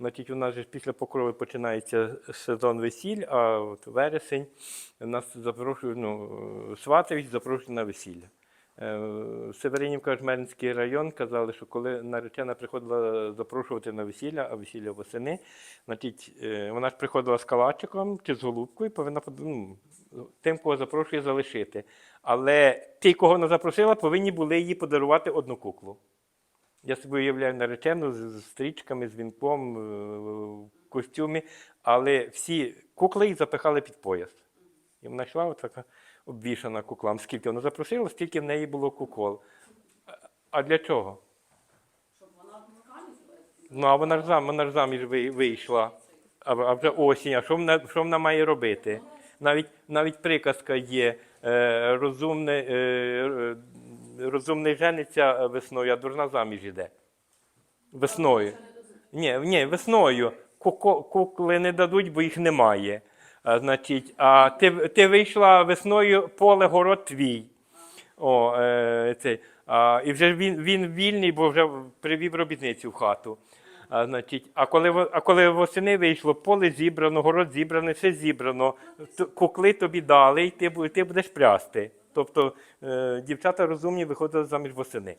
Значить, у нас же після покрови починається сезон весіль, а от вересень нас запрошують, ну, сватають, запрошують на весілля. Е, Северинівка, Жмеринський район казали, що коли наречена приходила запрошувати на весілля, а весілля восени, значить, е, вона ж приходила з калачиком чи з голубкою, повинна ну, тим, кого запрошує, залишити. Але ті, кого вона запросила, повинні були їй подарувати одну куклу. Я собі уявляю наречену з, стрічками, з вінком, е, в костюмі, але всі кукли їх запихали під пояс. І вона йшла така обвішана куклам. Скільки вона запросила, стільки в неї було кукол. А- для чого? Ну, а вона ж зам, вона ж заміж ви- вийшла. А, а вже осінь, а що вона, що вона має робити? Навіть, навіть приказка є, е, розумне, е, розумний жениться весною, а дурна заміж іде. Весною. Ні, ні, весною. Кукли не дадуть, бо їх немає. А, значить, а ти, ти вийшла весною, поле город твій. О, е, цей. А, і вже він, він вільний, бо вже привів робітницю в хату. А, значить, а, коли, а коли восени вийшло, поле зібрано, город зібраний, все зібрано, кукли тобі дали, і ти, ти будеш прясти. Тобто е, дівчата розумні виходили заміж восени.